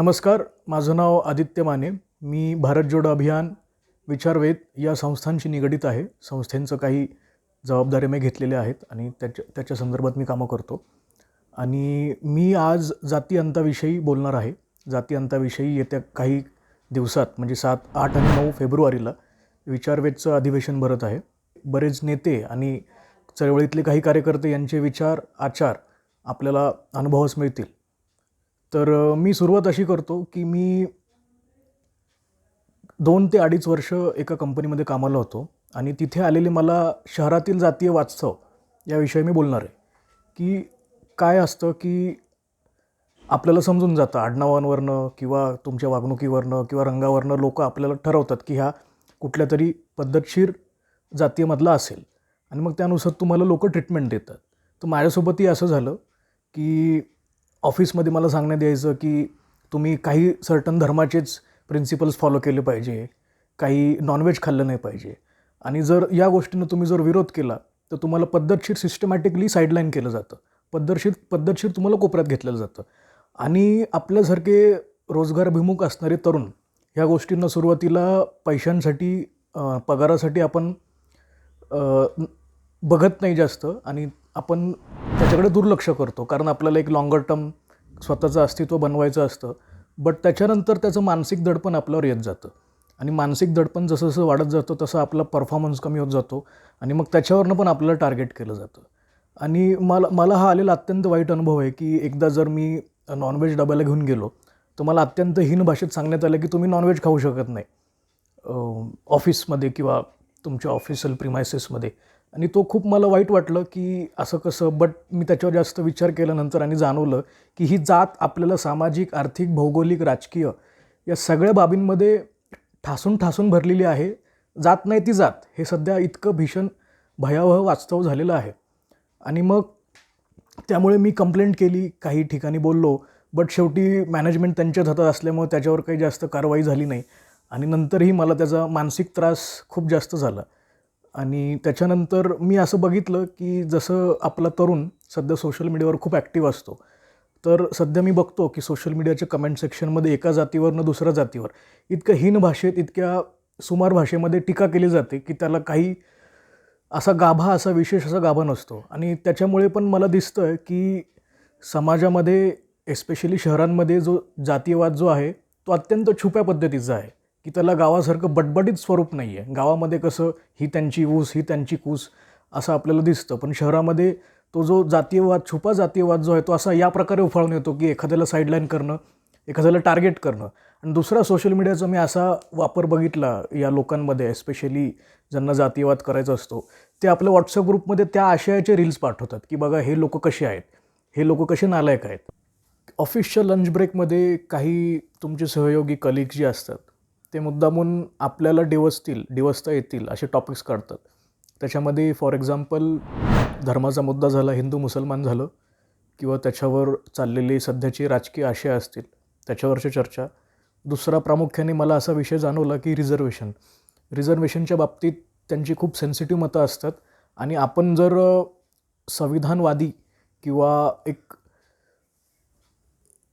नमस्कार माझं नाव आदित्य माने. मी भारत जोडो अभियान विचारवेध या संस्थांशी निगडीत आहे. संस्थेंचं काही जबाबदाऱ्या मी घेतलेल्या आहेत आणि त्याच्या त्याच्या संदर्भात मी कामं करतो. आणि मी आज जाती अंताविषयी बोलणार आहे. जाती अंताविषयी येत्या काही दिवसात म्हणजे सात आठ आणि नऊ फेब्रुवारीला विचारवेधचं अधिवेशन भरत आहे. बरेच नेते आणि चळवळीतले काही कार्यकर्ते यांचे विचार आचार आपल्याला अनुभवास मिळतील. तर मी सुरुवात अशी करतो की मी दोन ते अडीच वर्ष एका कंपनीमध्ये कामाला होतो आणि तिथे आलेले मला शहरातील जातीय वास्तव याविषयी मी बोलणार आहे. की काय असतं की आपल्याला समजून जातं आडनावांवरनं किंवा तुमच्या वागणुकीवरनं किंवा रंगावरनं लोक आपल्याला ठरवतात की ह्या कुठल्या तरी पद्धतशीर जातीयमधला असेल आणि मग त्यानुसार तुम्हाला लोक ट्रीटमेंट देतात. तर माझ्यासोबतही असं झालं की ऑफिसमध्ये मला सांगण्यात यायचं की तुम्ही काही सर्टन धर्माचेच प्रिन्सिपल्स फॉलो केले पाहिजे. काही नॉनव्हेज खाल्लं नाही पाहिजे. आणि जर या गोष्टीनं तुम्ही जर विरोध केला तर तुम्हाला पद्धतशीर सिस्टमॅटिकली साईडलाईन केलं जातं. पद्धतशीर पद्धतशीर तुम्हाला कोपऱ्यात घेतलं जातं. आणि आपल्यासारखे रोजगारभिमुख असणारे तरुण ह्या गोष्टींना सुरुवातीला पैशांसाठी पगारासाठी आपण बघत नाही जास्त. आणि आपण त्याच्याकडे दुर्लक्ष करतो कारण आपल्याला एक लॉंगर टर्म स्वतःचं अस्तित्व बनवायचं असतं. बट त्याच्यानंतर त्याचं मानसिक दडपण आपल्यावर येत जातं. आणि मानसिक दडपण जसं जसं वाढत जातं तसं आपला परफॉर्मन्स कमी होत जातो. आणि मग त्याच्यावरनं पण आपल्याला टार्गेट केलं जातं. आणि मला मला हा आलेला अत्यंत वाईट अनुभव आहे की एकदा जर मी नॉनव्हेज डब्याला घेऊन गेलो तर मला अत्यंत हीन भाषेत सांगण्यात आलं की तुम्ही नॉनव्हेज खाऊ शकत नाही. ऑफिसमध्ये किंवा तुमच्या ऑफिशियल प्रिमायसेसमध्ये आणि तो खूप मला वाईट वाटलं की असं कसं बट मी त्याच्यावर जास्त विचार केल्यानंतर आणि जाणवलं की ही जात आपल्याला सामाजिक आर्थिक भौगोलिक राजकीय या सगळ्या बाबींमध्ये ठासून ठासून भरलेली आहे. जात नाही ती जात. हे सध्या इतकं भीषण भयावह वास्तव झालेलं आहे. आणि मग त्यामुळे मी कंप्लेंट केली काही ठिकाणी बोललो बट शेवटी मॅनेजमेंट त्यांच्याच हातात असल्यामुळे त्याच्यावर काही जास्त कारवाई झाली नाही. आणि नंतरही मला त्याचा मानसिक त्रास खूप जास्त झाला. आणि त्याच्यानंतर मी असं बघितलं की जसं आपला तरुण सध्या सोशल मीडियावर खूप ॲक्टिव्ह असतो तर सध्या मी बघतो की सोशल मीडियाच्या कमेंट सेक्शनमध्ये एका जातीवरनं दुसऱ्या जातीवर इतकं हीन भाषेत इतक्या सुमार भाषेमध्ये टीका केली जाते की त्याला काही असा गाभा असा विशेष असा गाभा नसतो. आणि त्याच्यामुळे पण मला दिसतं आहे की समाजामध्ये एस्पेशली शहरांमध्ये जो जातीयवाद जो आहे तो अत्यंत छुप्या पद्धतीचा आहे. की त्याला गावासारखं बटबटीत स्वरूप नाही आहे. गावामध्ये कसं ही त्यांची ऊस ही त्यांची कूस असं आपल्याला दिसतं. पण शहरामध्ये तो जो जातीयवाद छुपा जातीयवाद जो आहे तो असा या प्रकारे उफाळून येतो की एखाद्याला साईडलाईन करणं एखाद्याला टार्गेट करणं. आणि दुसरा सोशल मीडियाचा मी असा वापर बघितला या लोकांमध्ये एस्पेशली ज्यांना जातीयवाद करायचा असतो ते आपल्या व्हॉट्सअप ग्रुपमध्ये त्या आशयाचे रील्स पाठवतात की बघा हे लोक कसे आहेत? हे लोक कसे नालायक आहेत? ऑफिसच्या लंच ब्रेकमध्ये काही तुमचे सहयोगी कलिग्स जे असतात ते मुद्दामून आपल्याला डिवसतील डिवसता येतील असे टॉपिक्स काढतात. त्याच्यामध्ये फॉर एक्झाम्पल धर्माचा मुद्दा झाला हिंदू मुसलमान झालं किंवा त्याच्यावर चाललेले सध्याचे राजकीय आशय असतील त्याच्यावरची चर्चा. दुसरा प्रामुख्याने मला असा विषय जाणवला की रिझर्वेशन रिझर्वेशनच्या बाबतीत त्यांची खूप सेन्सिटिव्ह मतं असतात आणि आपण जर संविधानवादी किंवा एक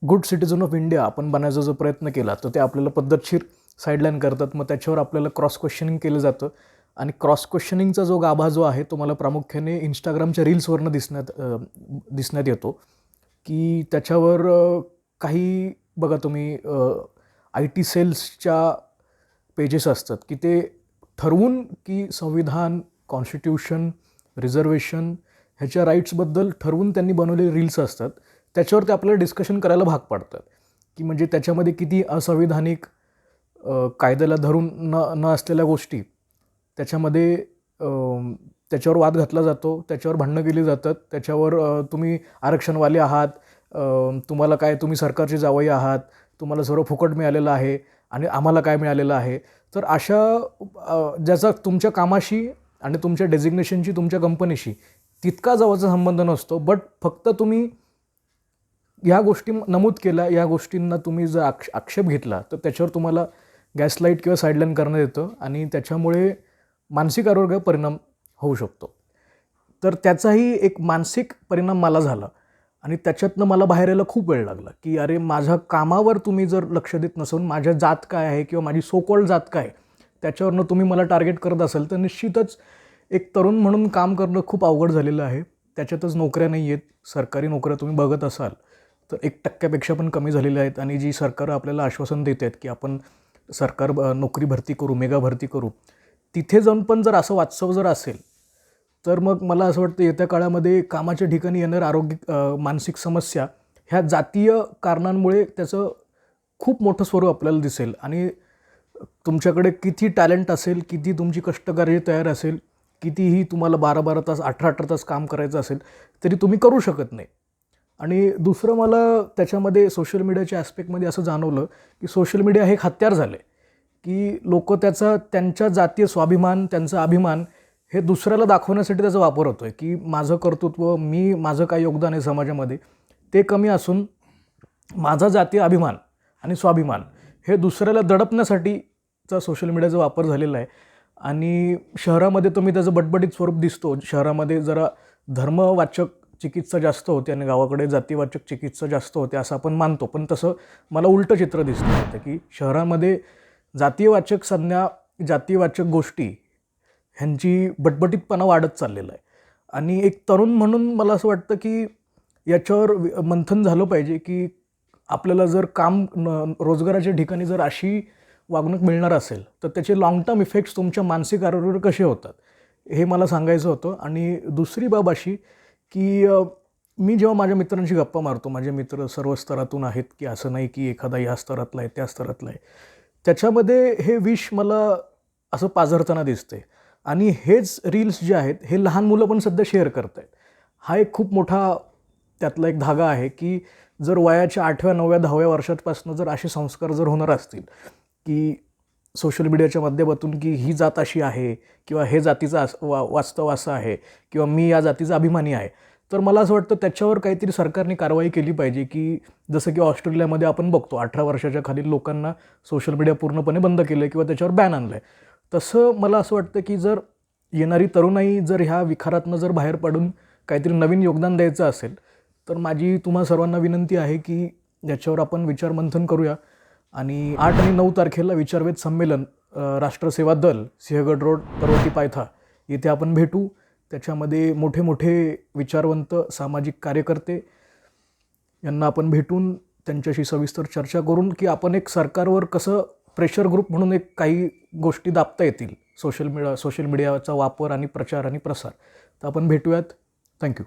गुड सिटिझन ऑफ इंडिया आपण बनायचा जो प्रयत्न केला तर ते आपल्याला पद्धतशीर साईडलाईन करतात मग त्याच्यावर आपल्याला क्रॉस क्वेश्चनिंग केलं जातं. आणि क्रॉस क्वेश्चनिंगचा जो गाभा जो आहे तो मला प्रामुख्याने इंस्टाग्रामच्या रील्सवरनं दिसण्यात दिसण्यात येतो. की त्याच्यावर काही बघा तुम्ही आय टी सेल्सच्या पेजेस असतात की ते ठरवून की संविधान कॉन्स्टिट्यूशन रिझर्वेशन ह्याच्या राईट्सबद्दल ठरवून त्यांनी बनवलेले रील्स असतात. त्याच्यावर ते आपल्याला डिस्कशन करायला भाग पाडतात. की म्हणजे त्याच्यामध्ये किती असंविधानिक कायद्याला धरून न न असलेल्या गोष्टी त्याच्यामध्ये त्याच्यावर वाद घातला जातो त्याच्यावर भांडणं केली जातात त्याच्यावर तुम्ही आरक्षणवाले आहात तुम्हाला काय तुम्ही सरकारचे जावई आहात तुम्हाला सर्व फुकट मिळालेलं आहे आणि आम्हाला काय मिळालेलं आहे. तर अशा ज्याचा तुमच्या कामाशी आणि तुमच्या डेझिग्नेशनशी तुमच्या कंपनीशी तितका जवळचा संबंध नसतो बट फक्त तुम्ही ह्या गोष्टी नमूद केल्या या गोष्टींना तुम्ही जर आक्ष आक्षेप घेतला तर त्याच्यावर तुम्हाला गॅसलाईट किंवा साईडलाईन करण्यात येतं आणि त्याच्यामुळे मानसिक आरोग्य परिणाम होऊ शकतो. तर त्याचाही एक मानसिक परिणाम मला झाला आणि त्याच्यातनं मला बाहेर यायला खूप वेळ लागला की अरे माझ्या कामावर तुम्ही जर लक्ष देत नसून माझ्या जात काय आहे किंवा माझी सोकॉल जात काय आहे, त्याच्यावरनं तुम्ही मला टार्गेट करत असाल तर निश्चितच एक तरुण म्हणून काम करणं खूप अवघड झालेलं आहे. त्याच्यातच नोकऱ्या नाही आहेत सरकारी नोकऱ्या तुम्ही बघत असाल तर एक टक्क्यापेक्षा पण कमी झालेल्या आहेत आणि जी सरकार आपल्याला आश्वासन देत आहेत की आपण सरकार ब- नोकरी भरती करू मेगा भरती करू तिथे जाऊन पण जर असं वास्तव जर असेल तर मग मला असं वाटतं येत्या काळामध्ये कामाच्या ठिकाणी येणार आरोग्य मानसिक समस्या ह्या जातीय कारणांमुळे त्याचं खूप मोठं स्वरूप आपल्याला दिसेल. आणि तुमच्याकडे किती टॅलेंट असेल किती तुमची कष्टकार्य तयार असेल कितीही तुम्हाला बारा बारा तास अठरा अठरा तास काम करायचं असेल तरी तुम्ही करू शकत नाही. आणि दुसरं मला त्याच्यामध्ये सोशल मीडियाच्या ॲस्पेक्टमध्ये असं जाणवलं की सोशल मीडिया हे एक हत्यार झालं आहे की लोक त्याचा त्यांच्या जातीय स्वाभिमान त्यांचा अभिमान हे दुसऱ्याला दाखवण्यासाठी त्याचा वापर होतो आहे की माझं कर्तृत्व मी माझं काय योगदान आहे समाजामध्ये ते कमी असून माझा जातीय अभिमान आणि स्वाभिमान हे दुसऱ्याला दडपण्यासाठीचा सोशल मीडियाचा वापर झालेला आहे. आणि शहरामध्ये तुम्ही त्याचं बटबटीत स्वरूप दिसतो. शहरामध्ये जरा धर्मवाचक चिकित्सा जास्त होते आणि गावाकडे जातीवाचक चिकित्सा जास्त होते असं आपण मानतो. पण तसं मला उलटं चित्र दिसतं. होतं की शहरामध्ये जातीयवाचक संज्ञा जातीयवाचक गोष्टी ह्यांची बटबटीतपणा वाढत चाललेला आहे. आणि एक तरुण म्हणून मला असं वाटतं की याच्यावर मंथन झालं पाहिजे की आपल्याला जर काम न रोजगाराच्या ठिकाणी जर अशी वागणूक मिळणार असेल तर त्याचे लाँग टर्म इफेक्ट्स तुमच्या मानसिक आरोग्यावर कसे होतात? हे मला सांगायचं होतं. आणि दुसरी बाब अशी की मी जेव्हा माझ्या मित्रांशी गप्पा मारतो माझे मित्र सर्व स्तरातून आहेत की असं नाही की एखादा या स्तरातला आहे त्या स्तरातला आहे त्याच्यामध्ये हे विष मला असं पाझरताना दिसते आणि हेच रील्स जे आहेत हे लहान मुलं पण सध्या शेअर करत आहेत हा एक खूप मोठा त्यातला एक धागा आहे की जर वयाच्या आठव्या नवव्या दहाव्या वर्षापासून जर असे संस्कार जर होणार असतील की सोशल मीडियाच्या माध्यमातून की ही जात अशी आहे किंवा हे जातीचं अस वा वास्तव असं आहे किंवा मी या जातीचा अभिमानी आहे. तर मला असं वाटतं त्याच्यावर काहीतरी सरकारने कारवाई केली पाहिजे की जसं की ऑस्ट्रेलियामध्ये आपण बघतो अठरा वर्षाच्या खालील लोकांना सोशल मीडिया पूर्णपणे बंद केलं आहे किंवा त्याच्यावर बॅन आणलं आहे तसं मला असं वाटतं की जर येणारी तरुणाई जर ह्या विखारातनं जर बाहेर पडून काहीतरी नवीन योगदान द्यायचं असेल तर माझी तुम्हा सर्वांना विनंती आहे की याच्यावर आपण विचारमंथन करूया. आणि आठ आणि नऊ तारखेला विचारवेध संमेलन राष्ट्रसेवा दल सिंहगड रोड पर्वती पायथा येथे आपण भेटू. त्याच्यामध्ये मोठे मोठे विचारवंत सामाजिक कार्यकर्ते यांना आपण भेटून त्यांच्याशी सविस्तर चर्चा करून की आपण एक सरकारवर कसं प्रेशर ग्रुप म्हणून एक काही गोष्टी दाबता येतील सोशल मीडिया सोशल मीडियाचा वापर आणि प्रचार आणि प्रसार. तर आपण भेटूयात. थँक्यू